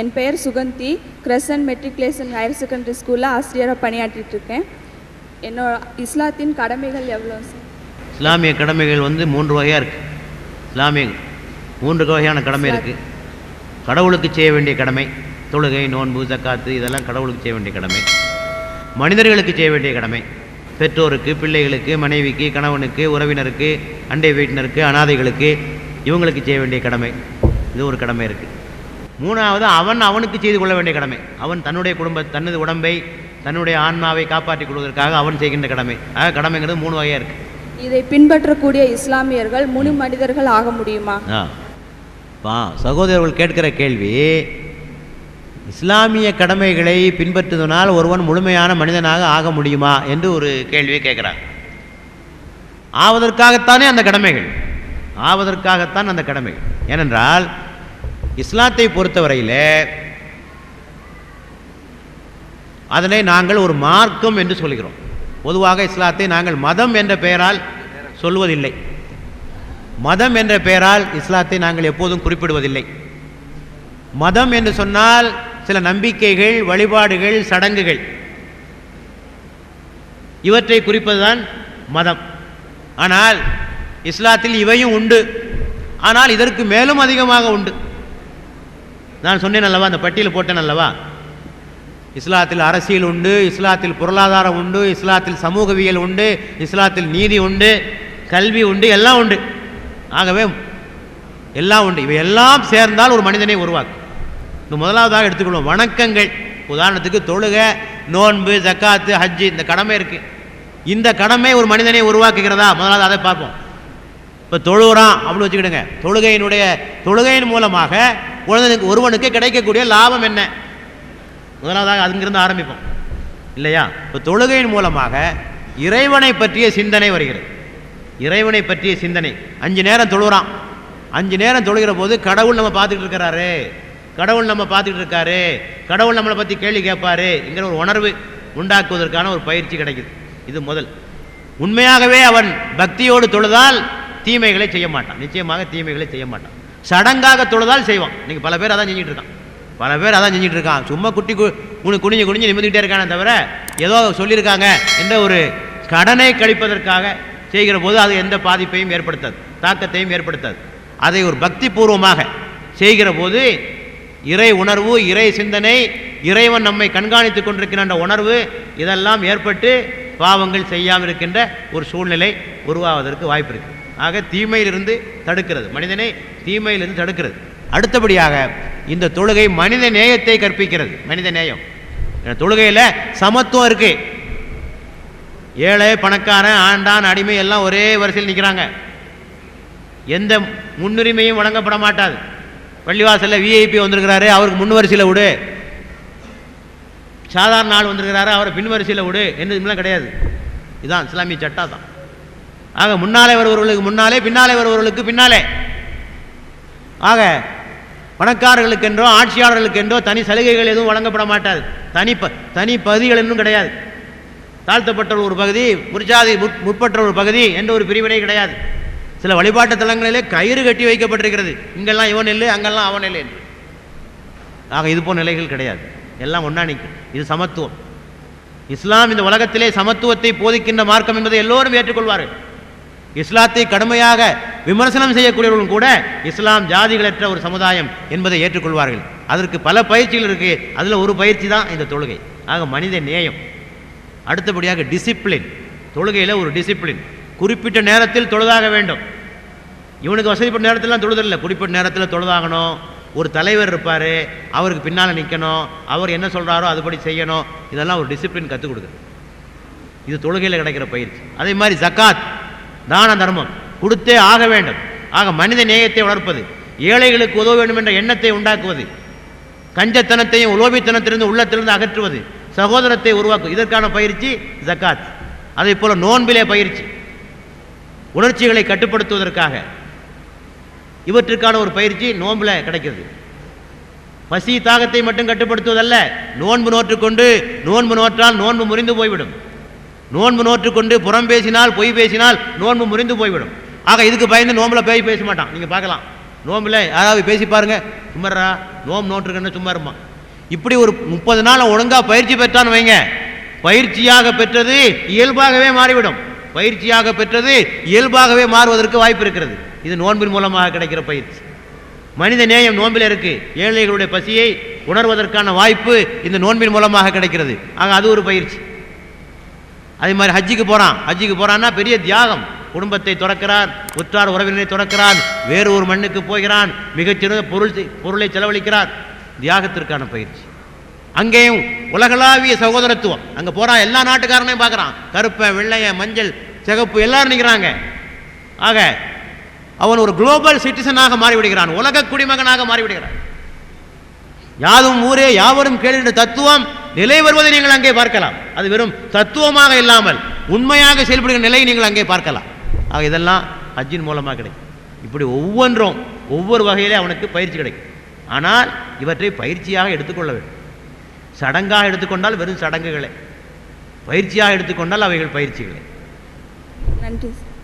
என் பெயர் Suganthi. Crescent matriculation higher secondary ஸ்கூலில் ஆசிரியராக பணியாற்றிட்டுருக்கேன். என்னோட இஸ்லாத்தின் கடமைகள் எவ்வளோ சார்? இஸ்லாமிய கடமைகள் வந்து மூன்று வகையாக இருக்குது இஸ்லாமிய மூன்று வகையான கடமை இருக்குது கடவுளுக்கு செய்ய வேண்டிய கடமை தொழுகை நோன்பு ஜக்காத்து இதெல்லாம் கடவுளுக்கு செய்ய வேண்டிய கடமை. மனிதர்களுக்கு செய்ய வேண்டிய கடமை. பெற்றோருக்கு பிள்ளைகளுக்கு மனைவிக்கு கணவனுக்கு உறவினருக்கு அண்டை வீட்டினருக்கு அனாதைகளுக்கு இவங்களுக்கு செய்ய வேண்டிய கடமை. இது ஒரு கடமை இருக்குது மூணாவது அவன் அவனுக்கு செய்து கொள்ள வேண்டிய கடமை. அவன் தன்னுடைய குடும்ப தனது உடம்பை தன்னுடைய ஆன்மாவை காப்பாற்றிக் கொள்வதற்காக அவன் செய்கின்ற கடமை. ஆக கடமைங்கிறது மூணு வகையாக இருக்குது இதை பின்பற்றக்கூடிய இஸ்லாமியர்கள் முழு மனிதர்கள் ஆக முடியுமா? சகோதரர்கள் கேட்கிற கேள்வி இஸ்லாமிய கடமைகளை பின்பற்றுவதனால் ஒருவன் முழுமையான மனிதனாக ஆக முடியுமா என்று ஒரு கேள்வியை கேட்குறாங்க ஆவதற்காகத்தானே அந்த கடமைகள். ஆவதற்காகத்தான் அந்த கடமைகள் ஏனென்றால் இஸ்லாத்தை பொறுத்தவரையில் அதனை நாங்கள் ஒரு மார்க்கம் என்று சொல்கிறோம். பொதுவாக இஸ்லாத்தை நாங்கள் மதம் என்ற பெயரால் சொல்வதில்லை. மதம் என்ற பெயரால் இஸ்லாத்தை நாங்கள் எப்போதும் குறிப்பிடுவதில்லை. மதம் என்று சொன்னால் சில நம்பிக்கைகள் வழிபாடுகள் சடங்குகள். இவற்றை குறிப்பதுதான் மதம். ஆனால் இஸ்லாத்தில் இவையும் உண்டு. ஆனால் இதற்கு மேலும் அதிகமாக உண்டு. நான் சொன்னேன் அல்லவா அந்த பட்டியல் போட்டேன் அல்லவா? இஸ்லாத்தில் அரசியல் உண்டு இஸ்லாத்தில் பொருளாதாரம் உண்டு இஸ்லாத்தில் சமூகவியல் உண்டு இஸ்லாத்தில் நீதி உண்டு கல்வி உண்டு எல்லாம் உண்டு. ஆகவே எல்லாம் உண்டு. இவை எல்லாம் சேர்ந்தால் ஒரு மனிதனை உருவாக்கும். இந்த முதலாவதாக எடுத்துக்கொள்வோம். வணக்கங்கள். உதாரணத்துக்கு தொழுகை நோன்பு ஜக்காத்து ஹஜ்ஜு இந்த கடமை இருக்குது இந்த கடமை ஒரு மனிதனை உருவாக்குகிறதா? முதலாவது அதை பார்ப்போம். இப்போ தொழுகிறான் அப்படின்னு வச்சுக்கிடுங்க. தொழுகையினுடைய தொழுகையின் மூலமாக ஒருவனுக்கு ஒருவனுக்கு கிடைக்கக்கூடிய லாபம் என்ன? முதலாவதாக அங்கிருந்து ஆரம்பிப்போம். இல்லையா? இப்போ தொழுகையின் மூலமாக இறைவனை பற்றிய சிந்தனை வருகிறது. இறைவனை பற்றிய சிந்தனை. அஞ்சு நேரம் தொழுகிறான் அஞ்சு நேரம் தொழுகிற போது கடவுள் நம்ம பார்த்துக்கிட்டு இருக்கிறாரு. கடவுள் நம்ம பார்த்துக்கிட்டு இருக்காரு. கடவுள் நம்மளை பற்றி கேள்வி கேட்பாரு என்கிற ஒரு உணர்வு உண்டாக்குவதற்கான ஒரு பயிற்சி கிடைக்குது. இது முதல். உண்மையாகவே அவன் பக்தியோடு தொழுதால் தீமைகளை செய்ய மாட்டான். நிச்சயமாக தீமைகளை செய்ய மாட்டான். சடங்காக தொழுதால் செய்வான். இன்னைக்கு பல பேர் அதான் செஞ்சுட்டு இருக்கான். பல பேர் அதான் செஞ்சுட்டு இருக்கான். சும்மா குட்டி கு குனி குனிஞ்சு குனிஞ்சு நிமிந்துக்கிட்டே இருக்கானே தவிர ஏதோ சொல்லியிருக்காங்க என்ற ஒரு கடனை கழிப்பதற்காக செய்கிற போது அது எந்த பாதிப்பையும் ஏற்படுத்தாது தாக்கத்தையும் ஏற்படுத்தாது. அதை ஒரு பக்தி பூர்வமாக செய்கிற போது இறை உணர்வு இறை சிந்தனை இறைவன் நம்மை கண்காணித்துக் கொண்டிருக்கின்ற உணர்வு இதெல்லாம் ஏற்பட்டு பாவங்கள் செய்யாமல் இருக்கின்ற ஒரு சூழ்நிலை உருவாவதற்கு வாய்ப்பு இருக்கு. ஆக தீமையிலிருந்து தடுக்கிறது. மனிதனை தீமையிலிருந்து தடுக்கிறது. அடுத்தபடியாக இந்த தொழுகை மனித நேயத்தை கற்பிக்கிறது. மனித நேயம். தொழுகையில் சமத்துவம் இருக்கு. ஏழை பணக்காரன் ஆண்டான் அடிமை எல்லாம் ஒரே வரிசையில் நிற்கிறாங்க எந்த முன்னுரிமையும் வழங்கப்பட மாட்டாது. பள்ளிவாசலில் விஐபி வந்திருக்கிறாரு அவருக்கு முன் வரிசையில் விடு. சாதாரண ஆள் வந்திருக்கிறாரு அவரை பின் வரிசையில் விடு என்னதுலாம் கிடையாது. இதுதான் இஸ்லாமிய சட்டா தான். ஆக முன்னாலே வருபவர்களுக்கு முன்னாலே பின்னாலே வருபவர்களுக்கு பின்னாலே. ஆக பணக்காரர்களுக்கென்றோ ஆட்சியாளர்களுக்கென்றோ தனி சலுகைகள் எதுவும் வழங்கப்பட மாட்டாது. தனி ப தனி பகுதிகள் இன்னும் கிடையாது. தாழ்த்தப்பட்ட ஒரு பகுதி முற்சாதி முற்பற்ற ஒரு பகுதி என்ற ஒரு பிரிவினை கிடையாது. சில வழிபாட்டு தலங்களிலே கயிறு கட்டி வைக்கப்பட்டிருக்கிறது. இங்கெல்லாம் இவன் இல்லை அங்கெல்லாம் அவன் இல்லை என்று. ஆக இது போன்ற நிலைகள் கிடையாது. எல்லாம் ஒன்றா நிற்கும். இது சமத்துவம். இஸ்லாம் இந்த உலகத்திலே சமத்துவத்தை போதிக்கின்ற மார்க்கம் என்பதை எல்லோரும் ஏற்றுக்கொள்வார்கள். இஸ்லாத்தை கடுமையாக விமர்சனம் செய்யக்கூடியவர்களும் கூட இஸ்லாம் ஜாதிகளற்ற ஒரு சமுதாயம் என்பதை ஏற்றுக்கொள்வார்கள். அதற்கு பல பயிற்சிகள் இருக்கு. அதில் ஒரு பயிற்சி தான் இந்த தொழுகை. ஆக மனித நேயம். அடுத்தபடியாக டிசிப்ளின் தொழுகையில் ஒரு டிசிப்ளின் குறிப்பிட்ட நேரத்தில் தொழுதாக வேண்டும். இவனுக்கு வசதிப்பட்ட நேரத்திலாம் தொழுதில்லை. குறிப்பிட்ட நேரத்தில் தொழுதாகணும். ஒரு தலைவர் இருப்பார். அவருக்கு பின்னால் நிற்கணும் அவர் என்ன சொல்கிறாரோ அதுபடி செய்யணும். இதெல்லாம் ஒரு டிசிப்ளின் கற்றுக் கொடுக்குது. இது தொழுகையில் கிடைக்கிற பயிற்சி. அதே மாதிரி ஜக்காத் தான தர்மம். கொடுத்தே ஆக வேண்டும். ஆக மனித நேயத்தை வளர்ப்பது ஏழைகளுக்கு உதவ வேண்டும் என்ற எண்ணத்தை உண்டாக்குவது கஞ்சத்தனத்தையும் உலோபித்தனத்திலிருந்து உள்ளத்திலிருந்து அகற்றுவது சகோதரத்தை உருவாக்கும். இதற்கான பயிற்சி ஜக்காத். அதே போல நோன்பிலே பயிற்சி. உணர்ச்சிகளை கட்டுப்படுத்துவதற்காக. இவற்றுக்கான ஒரு பயிற்சி நோன்பில் கிடைக்கிறது. பசி தாகத்தை மட்டும் கட்டுப்படுத்துவதல்ல. நோன்பு நோற்றுக்கொண்டு நோன்பு நோற்றால் நோன்பு முறிந்து போய்விடும். நோன்பு நோற்றுக்கொண்டு புறம் பேசினால் பொய் பேசினால் நோன்பு முறிந்து போய்விடும். ஆக இதுக்கு பயந்து நோம்பில் பேய் பேச மாட்டான். நீங்கள் பார்க்கலாம். நோம்பில் யாராவது பேசி பாருங்க. சும்மாரா? நோம்பு நோற்றுக்கன்னு சும்மா இருமா இப்படி ஒரு முப்பது நாள் ஒழுங்காக பயிற்சி பெற்றான்னு வைங்க. பயிற்சியாக பெற்றது இயல்பாகவே மாறிவிடும். பயிற்சியாக பெற்றது இயல்பாகவே மாறுவதற்கு வாய்ப்பு இருக்கிறது. இது நோன்பின் மூலமாக கிடைக்கிற பயிற்சி. மனித நேயம் நோன்பில் இருக்கு. ஏழைகளுடைய பசியை உணர்வதற்கான வாய்ப்பு இந்த நோன்பின் மூலமாக கிடைக்கிறது. ஆக அது ஒரு பயிற்சி. அதே மாதிரி ஹஜ்ஜிக்கு போகிறான் ஹஜ்ஜிக்கு போகிறான்னா பெரிய தியாகம். குடும்பத்தை துறக்கிறான் உற்றார் உறவினரை துறக்கிறான் வேறு ஒரு மண்ணுக்கு போகிறான் மிகச்சிறந்த பொருள் பொருளை செலவழிக்கிறான் தியாகத்திற்கான பயிற்சி. அங்கேயும் உலகளாவிய சகோதரத்துவம். அங்கே போகிறான் எல்லா நாட்டுக்காரனையும் பார்க்குறான். கருப்பன் வெள்ளையன் மஞ்சள் சிகப்பு எல்லாரும் நிற்கிறாங்க ஆக அவன் ஒரு குளோபல் சிட்டிசனாக மாறிவிடுகிறான். உலக குடிமகனாக மாறிவிடுகிறான். யாதும் ஊரே யாவரும் கேளு தத்துவம் நிலை வருவதை நீங்கள் அங்கே பார்க்கலாம். அது வெறும் தத்துவமாக இல்லாமல் உண்மையாக செயல்படுகிற நிலையை நீங்கள் அங்கே பார்க்கலாம். ஆக இதெல்லாம் ஹஜ்ஜின் மூலமாக கிடைக்கும். இப்படி ஒவ்வொன்றும் ஒவ்வொரு வகையிலே அவனுக்கு பயிற்சி கிடைக்கும். ஆனால் இவற்றை பயிற்சியாக எடுத்துக்கொள்ள வேண்டும். சடங்காக எடுத்துக்கொண்டால் வெறும் சடங்குகளே. பயிற்சியாக எடுத்துக்கொண்டால் அவைகள் பயிற்சிகளே. நன்றி